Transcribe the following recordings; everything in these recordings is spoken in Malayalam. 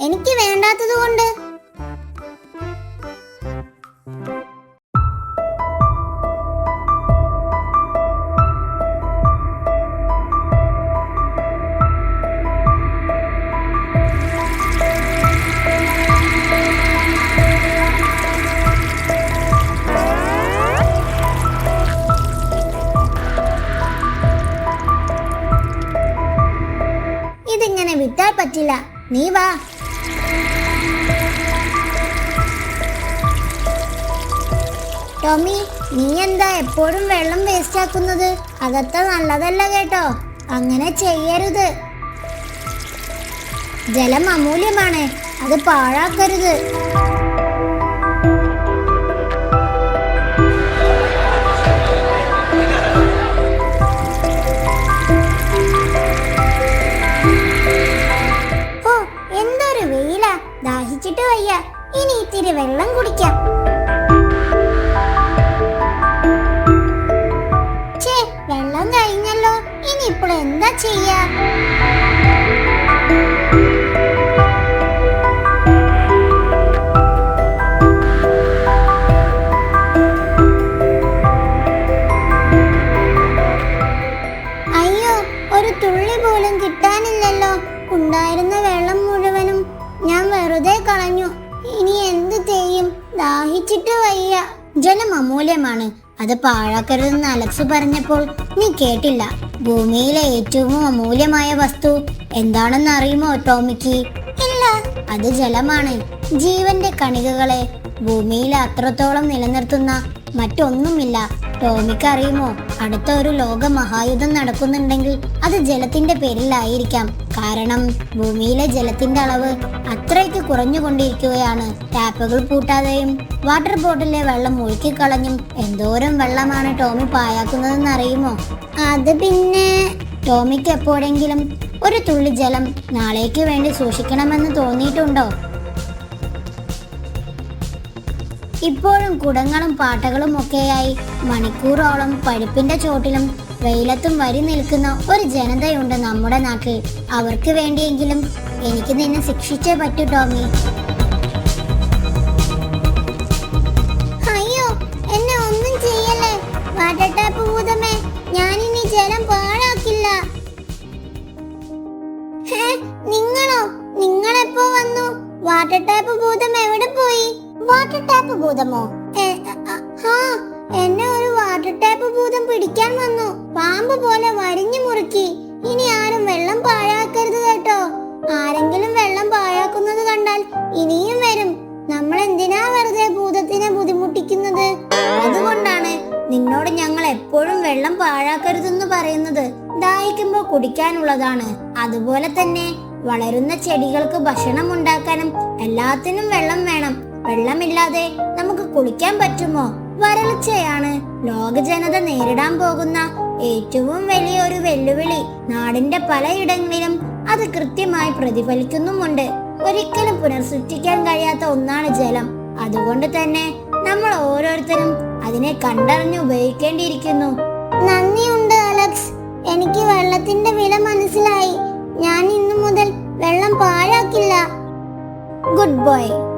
എനിക്ക് വേണ്ടാത്തത് കൊണ്ട്. ഇതിങ്ങനെ വിട്ടാൽ പറ്റില്ല. നീ വാ. ടോമി നീ എന്താ എപ്പോഴും വെള്ളം വേസ്റ്റ് ആക്കുന്നത്? അതത്ര നല്ലതല്ല കേട്ടോ. അങ്ങനെ ചെയ്യരുത്. ജലം അമൂല്യമാണ്. അത് പാഴാക്കരുത്. ഓ എന്തൊരു വെയിലാ. ദാഹിച്ചിട്ട് വയ്യ. ഇനി ഇത്തിരി വെള്ളം കുടിക്കാം. ഇനി ഇപ്പോൾ എന്താ ചെയ്യ? അയ്യോ ഒരു തുള്ളി പോലും കിട്ടാനില്ലല്ലോ. ഉണ്ടായിരുന്ന വെള്ളം മുഴുവനും ഞാൻ വെറുതെ കളഞ്ഞു. ഇനി ചെയ്യും? ദാഹിച്ചിട്ട് വയ്യ. ജലം അമൂല്യമാണ്. അത് പാഴാക്കരുതെന്ന് അലക്സ് പറഞ്ഞപ്പോൾ നീ കേട്ടില്ല. ഭൂമിയിലെ ഏറ്റവും അമൂല്യമായ വസ്തു എന്താണെന്ന് അറിയുമോ ടോമിക്ക്? ഇല്ല. അത് ജലമാണ്. ജീവന്റെ കണികകളെ ഭൂമിയിൽ അത്രത്തോളം നിലനിർത്തുന്ന മറ്റൊന്നുമില്ല. ടോമിക്ക് അറിയുമോ അടുത്ത ഒരു ലോക മഹായുദ്ധം നടക്കുന്നുണ്ടെങ്കിൽ അത് ജലത്തിന്റെ പേരിലായിരിക്കാം. കാരണം ഭൂമിയിലെ ജലത്തിന്റെ അളവ് അത്രയ്ക്ക് കുറഞ്ഞുകൊണ്ടിരിക്കുകയാണ്. ടാപ്പുകൾ പൂട്ടാതെയും വാട്ടർ ബോട്ടിലെ വെള്ളം ഒഴുക്കിക്കളഞ്ഞും എന്തോരം വെള്ളമാണ് ടോമി പായാക്കുന്നതെന്ന് അറിയുമോ? അത് പിന്നെ ടോമിക്ക് എപ്പോഴെങ്കിലും ഒരു തുള്ളി ജലം നാളേക്ക് വേണ്ടി സൂക്ഷിക്കണമെന്ന് തോന്നിയിട്ടുണ്ടോ? ഇപ്പോഴും കുടങ്ങളും പാട്ടകളും ഒക്കെയായി മണിക്കൂറോളം പഴുപ്പിന്റെ ചോട്ടിലും വെയിലത്തും വരി നിൽക്കുന്ന ഒരു ജനതയുണ്ട് നമ്മുടെ നാട്ടിൽ. അവർക്ക് വേണ്ടിയെങ്കിലും എനിക്ക് നിന്നെ ശിക്ഷിച്ചേ പറ്റൂ ടോമി. ഭൂതം പിടിക്കാൻ വന്നു. പാമ്പ് പോലെ വരിഞ്ഞു മുറുക്കി. ഇനി ആരും വെള്ളം പാഴാക്കരുത് കേട്ടോ. ആരെങ്കിലും വെള്ളം പാഴാക്കുന്നത് കണ്ടാൽ ഇനിയും വരും. നമ്മൾ എന്തിനാ വെറുതെ ഭൂതത്തിനെ ബുദ്ധിമുട്ടിക്കുന്നത്? അതുകൊണ്ടാണ് നിന്നോട് ഞങ്ങൾ എപ്പോഴും വെള്ളം പാഴാക്കരുതെന്ന് പറയുന്നത്. ദാഹിക്കുമ്പോൾ കുടിക്കാനുള്ളതാണ്. അതുപോലെ തന്നെ വളരുന്ന ചെടികൾക്ക് ഭക്ഷണം ഉണ്ടാക്കാനും എല്ലാത്തിനും വെള്ളം വേണം. വെള്ളമില്ലാതെ നമുക്ക് കുളിക്കാൻ പറ്റുമോ? വരൾച്ചയാണ്. ലോക ജനത നേരിടാൻ പോകുന്ന ഏറ്റവും വലിയൊരു വെല്ലുവിളി നാടിന്റെ പലയിടങ്ങളിലും അത് കൃത്യമായി പ്രതിഫലിക്കുന്നുമുണ്ട്. ഒരിക്കലും പുനർസൃഷ്ടിക്കാൻ കഴിയാത്ത ഒന്നാണ് ജലം. അതുകൊണ്ട് തന്നെ നമ്മൾ ഓരോരുത്തരും അതിനെ കണ്ടറിഞ്ഞ് ഉപയോഗിക്കേണ്ടിയിരിക്കുന്നു. നന്ദിയുണ്ട് അലക്സ്. എനിക്ക് വെള്ളത്തിന്റെ വില മനസ്സിലായി. ഞാൻ ഇന്നു മുതൽ വെള്ളം പാഴാക്കില്ല. Good boy.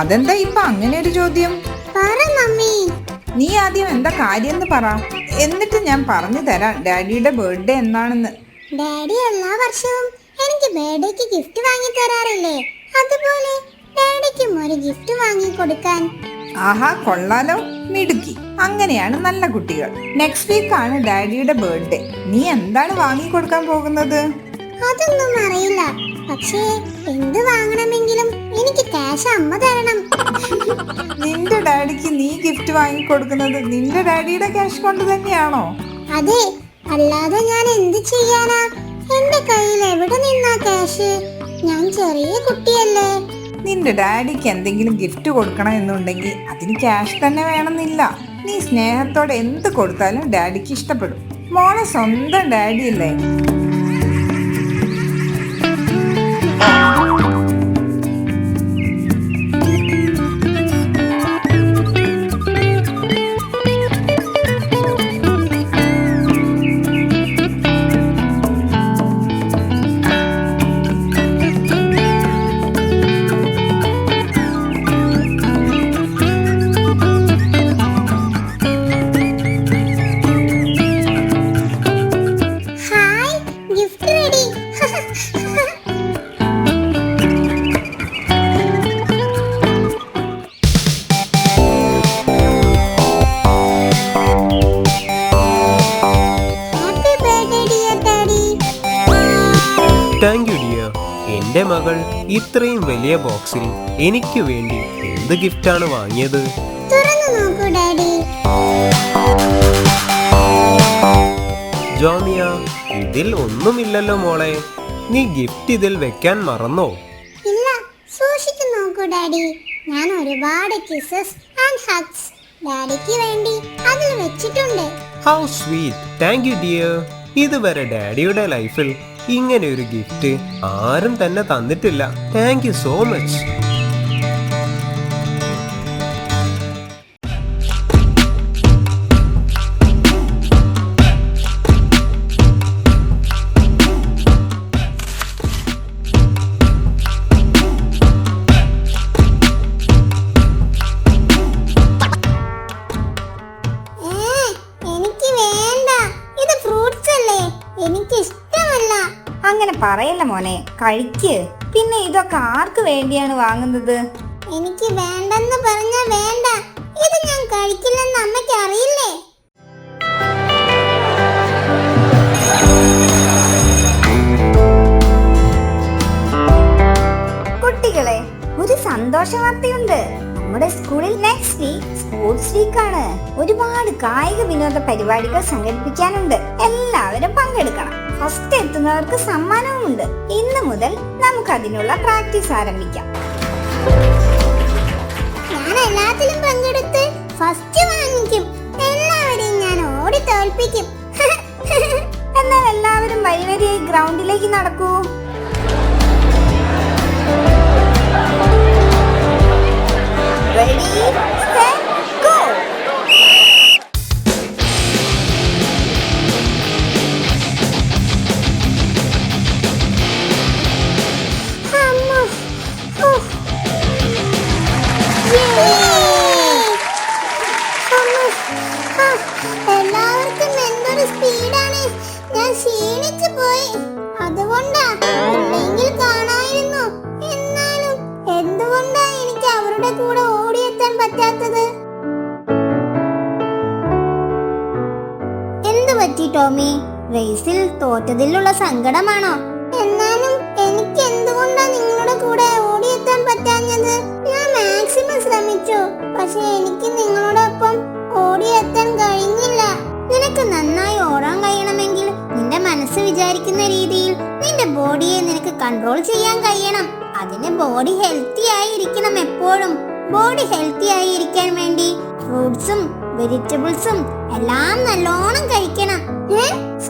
അതെന്താ ഇപ്പൊ അങ്ങനെ ഒരു ചോദ്യം? പറ മമ്മി. നീ ആദ്യം എന്താ കാര്യം എന്ന് പറ. എന്നിട്ട് ഞാൻ പറഞ്ഞു തരാം. ഡാഡിയുടെ ബർത്ത്ഡേ എന്നാണെന്ന്. ഡാഡി എല്ലാ വർഷവും എനിക്ക് ബർത്ത്ഡേക്ക് ഗിഫ്റ്റ് വാങ്ങി തരാറില്ലേ? അതുപോലെ ഡാഡിക്കും ഒരു ഗിഫ്റ്റ് വാങ്ങി കൊടുക്കാൻ. ആഹാ കൊള്ളാലോ. മിടുക്കി. അങ്ങനെയാണ് നല്ല കുട്ടികൾ. നെക്സ്റ്റ് വീക്ക് ആണ് ഡാഡിയുടെ ബർത്ത്ഡേ. നീ എന്താണ് വാങ്ങി കൊടുക്കാൻ പോകുന്നത്? അതൊന്നും അറിയില്ല. പക്ഷേ എന്ത് വാങ്ങണമെങ്കിലും എനിക്ക് ക്യാഷ് അമ്മ തരണം. നിന്റെ ഡാഡിക്ക് നീ ഗിഫ്റ്റ് വാങ്ങി കൊടുക്കുന്നത് നിന്റെ ഡാഡിയുടെ ക്യാഷ് കൊണ്ട് തന്നെയാണോ? അതെ അല്ലാതെ ഞാൻ എന്ത് ചെയ്യാനാ? എന്റെ കയ്യിൽ എവിടെ നിന്നാ ക്യാഷ് ഞാൻ ചെറിയ കുട്ടിയല്ലേ. നിന്റെ ഡാഡിക്ക് എന്തെങ്കിലും ഗിഫ്റ്റ് കൊടുക്കണം എന്നുണ്ടെങ്കിൽ അതിന് ക്യാഷ് തന്നെ വേണമെന്നില്ല. നീ സ്നേഹത്തോടെ എന്ത് കൊടുത്താലും ഡാഡിക്ക് ഇഷ്ടപ്പെടും. മോളെ സ്വന്തം ഡാഡി പോയി ഡിയർ എന്റെ മകൾ ഇത്രയും വലിയ ബോക്സിൽ എനിക്ക് വേണ്ടി എന്ത് ഗിഫ്റ്റാണ് വാങ്ങിയത്? തുറന്നു നോക്കൂ ഡാഡി. ജോമിയ ഇതിൽ ഒന്നുമില്ലല്ലോ മോളെ. നീ ഗിഫ്റ്റ് ഇതിൽ വെക്കാൻ മറന്നോ? ഇല്ല സൂക്ഷിച്ചു നോക്കൂ ഡാഡി. ഞാൻ ഒരുപാട് കിസസ് ആൻഡ് ഹഗ്സ് ഡാഡിക്ക് വേണ്ടി അതിൽ വെച്ചിട്ടുണ്ട്. How sweet thank you dear ഇതുവരെ ഡാഡിയുടെ ലൈഫിൽ ഇങ്ങനെ ഒരു ഗിഫ്റ്റ് ആരും തന്നെ തന്നിട്ടില്ല. താങ്ക് യു സോ മച്ച് മോനെ കഴിക്ക്. പിന്നെ ഇതൊക്കെ ആർക്ക് വേണ്ടിയാണ് വാങ്ങുന്നത്? എനിക്ക് വേണ്ടെന്ന് പറഞ്ഞാ വേണ്ട. ഇത് ഞാൻ കഴിക്കില്ലെന്ന് അമ്മയ്ക്ക് അറിയില്ലേ? കുട്ടികളെ ഒരു സന്തോഷ വാർത്തയുണ്ട് നമ്മുടെ സ്കൂളിൽ നെക്സ്റ്റ് വീക്ക് സ്പോർട്സ് വീക്ക് ആണ് ഒരുപാട് കായിക വിനോദ പരിപാടികൾ സംഘടിപ്പിക്കാനുണ്ട്. എല്ലാവരും പങ്കെടുക്കണം. ഫസ്റ്റ് എത്തുന്നവർക്ക് സമ്മാനവുമുണ്ട്. ഇന്ന് മുതൽ നമുക്ക് അതിനുള്ള പ്രാക്ടീസ് ആരംഭിക്കാം. ഞാൻ എല്ലാത്തിലും പങ്കെടുത്ത് ഫസ്റ്റ് വാങ്ങിക്കും. എല്ലാവരെയും ഞാൻ ഓടി തോൽപ്പിക്കും എന്നാൽ എല്ലാവരും വരിവരിയായി ഗ്രൗണ്ടിലേക്ക് നടക്കൂ. Ready, set, Tomy. റേസിൽ തോറ്റതിലുള്ള സങ്കടമാണോ? എന്നാലും എനിക്ക് എന്തുകൊണ്ടാ നിങ്ങളുടെ കൂടെ ഓടിയെത്താൻ പറ്റാഞ്ഞത്? ഞാൻ മാക്സിമം ശ്രമിച്ചു. പക്ഷെ എനിക്ക് നിങ്ങളോടൊപ്പം ഓടിയെത്താൻ കഴിഞ്ഞില്ല. നിനക്ക് നന്നായി ഓടാൻ കഴിയണമെങ്കിൽ നിന്റെ മനസ്സ് വിചാരിക്കുന്ന രീതിയിൽ നിന്റെ ബോഡിയെ നിനക്ക് കൺട്രോൾ ചെയ്യാൻ കഴിയണം. അതിന് ബോഡി ഹെൽത്തി ആയിരിക്കണം എപ്പോഴും. ബോഡി ഹെൽത്തി ആയിരിക്കാൻ വേണ്ടി ഫ്രൂട്ട്സും വെജിറ്റബിൾസും എല്ലാം നല്ലോണം കഴിക്കണം.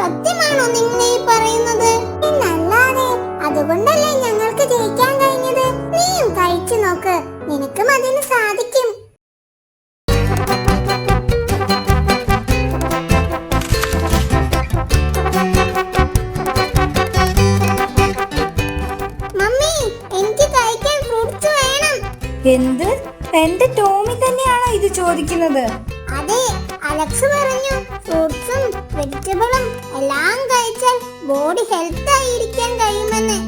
സത്യമാണോ നിങ്ങൾ ഈ പറയുന്നത്? പിന്നല്ലാതെ അതുകൊണ്ടല്ലേ ഞങ്ങൾക്ക് ജയിക്കാൻ കഴിഞ്ഞത്? നീയും കഴിച്ചു നോക്ക്. നിനക്കും അതിന് സാധിക്കും. മമ്മി എനിക്ക് കഴിക്കാൻ ഫ്രൂട്ട്സ് വേണം. എന്ത്? എന്റെ ടോമി തന്നെയാണോ ഇത് ചോദിക്കുന്നത്? അതെ അലക്സ് പറഞ്ഞു ഫ്രൂട്ട്സും വെജിറ്റബിളും എല്ലാം കഴിച്ചാൽ ബോഡി ഹെൽത്ത് ആയിരിക്കാൻ കഴിയുമെന്ന്.